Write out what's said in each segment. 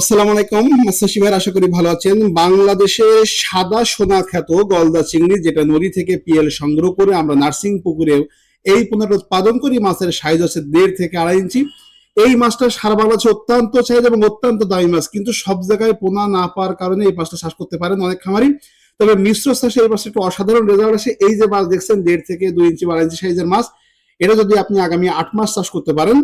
আসসালামু আলাইকুম ভাই আশা করি ভালো আছেন। বাংলাদেশে সাদা সোনা খ্যাত গলদা চিংড়ি, যেটা নদী থেকে পিএল সংগ্রহ করে আমরা নার্সিং পুকুরে এই পোনাটা উৎপাদন করি, মাছের সাইজ হচ্ছে দেড় থেকে আড়াই ইঞ্চি। এই মাছটা সারা বাংলাদেশে অত্যন্ত চাহিদা এবং অত্যন্ত দামি মাছ, কিন্তু সব জায়গায় পোনা না পাওয়ার কারণে এই মাছটা চাষ করতে পারেন অনেক খামারি। তবে মিশ্র চাষে এই মাছটা একটু অসাধারণ রেজাল্ট আসে। এই যে মাছ দেখছেন, দেড় থেকে দুই ইঞ্চি আড়াই ইঞ্চি সাইজের মাছ, এটা যদি আপনি আগামী আট মাস চাষ করতে পারেন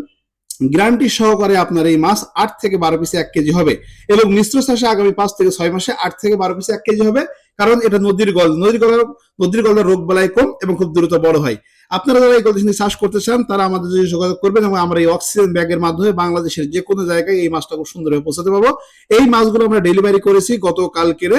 গ্যারান্টি সহকারে আপনার এই মাছ আট থেকে বারো পিসে এক কেজি হবে এবং মিশ্র চাষে আগামী পাঁচ থেকে ছয় মাসে আট থেকে বারো পিসে এক কেজি হবে, কারণ এটা নদীর গল নদীর গল নদীর গলের রোগ বেলায় কম এবং খুব দ্রুত বড় হয়। আপনারা যারা এই গলদেশনি চাষ করতে চান, তারা আমাদের যদি যোগাযোগ করবেন এবং আমরা এই অক্সিজেন ব্যাগের মাধ্যমে বাংলাদেশের যে কোনো জায়গায় এই মাছটা খুব সুন্দরভাবে পৌঁছাতে পারব। এই মাছগুলো আমরা ডেলিভারি করেছি গতকালকের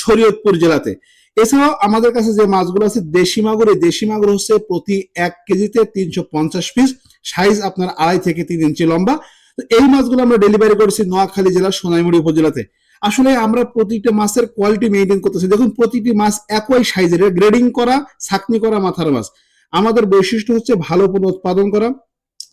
শরীয়তপুর জেলাতে। এছাড়াও আমাদের কাছে যে মাছগুলো আছে, দেশি মাগুর, এই দেশি মাগুর হচ্ছে প্রতি এক কেজিতে তিনশো পঞ্চাশ পিস সাইজ আপনার আড়াই থেকে তিন ইঞ্চি লম্বা। তো এই মাছগুলো আমরা ডেলিভারি করেছি নোয়াখালী জেলার সোনাইমুড়ি উপজেলাতে। আসলে আমরা প্রতিটা মাছের কোয়ালিটি মেনটেন করতেছি। দেখুন, প্রতিটি মাছ একই সাইজের গ্রেডিং করা, ছাকনি করা মাথার মাছ। আমাদের বৈশিষ্ট্য হচ্ছে ভালো পণ্য উৎপাদন করা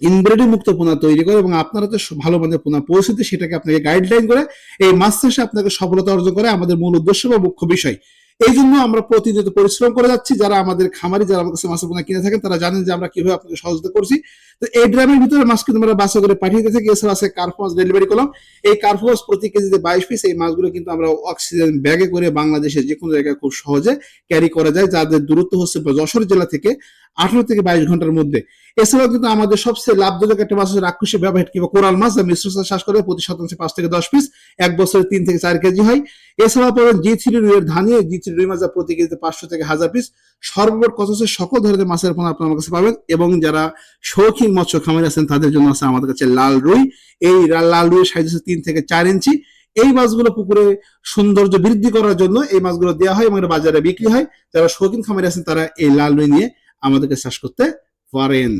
ইনব্রেডি মুক্ত পোনা তৈরি করে এবং আপনারা তো ভালো মানের পোনা পৌঁছতে সেটাকে আপনাকে গাইডলাইন করে এই মাছ চাষে আপনাকে সফলতা অর্জন করে আমাদের মূল উদ্দেশ্য বা মুখ্য বিষয়। এই জন্য আমরা প্রতিনিয়ত পরিশ্রম করে যাচ্ছি। যারা আমাদের খামারি, যারা আমাদের কাছে মাছের পোনা কিনে থাকেন, তারা জানেন যে আমরা কীভাবে আপনাকে সহযোগিতা করছি। তো এই ড্রামের ভিতরে মাছ কিন্তু আমরা বাসা করে পাঠিয়ে দিতে থাকি এছাড়া আছে কার্ফমাস ডেলিভারি করলাম এই কার্ফমাস প্রতি কেজিতে বাইশ পিস, এই মাছগুলো কিন্তু আমরা অক্সিজেন ব্যাগে করে বাংলাদেশে যে কোনো জায়গায় খুব সহজে ক্যারি করা যায়। যাদের দূরত্ব হচ্ছে যশোর জেলা থেকে আঠারো থেকে বাইশ ঘণ্টার মধ্যে। এছাড়াও কিন্তু আমাদের সবচেয়ে লাভজনক একটা মাছ হচ্ছে রাক্ষসী ব্যবহার, কিংবা কোরাল মাছ, যা মিশ্র চাষ করে প্রতি শতাংশে পাঁচ থেকে দশ পিস এক বছরে তিন থেকে চার কেজি হয়। এছাড়াও পাবেন জি থ্রি রুইয়ের ধানিয়ে জি থ্রি রুই মাছ প্রতি কেজিতে পাঁচশো থেকে হাজার পিস সর্বোচ্চ কত হচ্ছে? সকল ধরনের মাছের পোনা আপনার কাছে পাবেন। এবং যারা শৌখিন মৎস্য খামারি আছেন, তাদের জন্য আছে আমাদের কাছে লাল রুই। এই লাল রুইয়ের সাইজ হচ্ছে তিন থেকে চার ইঞ্চি। এই মাছগুলো পুকুরে সৌন্দর্য বৃদ্ধি করার জন্য এই মাছগুলো দেওয়া হয় এবং বাজারে বিক্রি হয়। যারা শৌখিন খামারি আছেন, তারা এই লাল রুই নিয়ে আমাদেরকে চাষ করতে পারেন।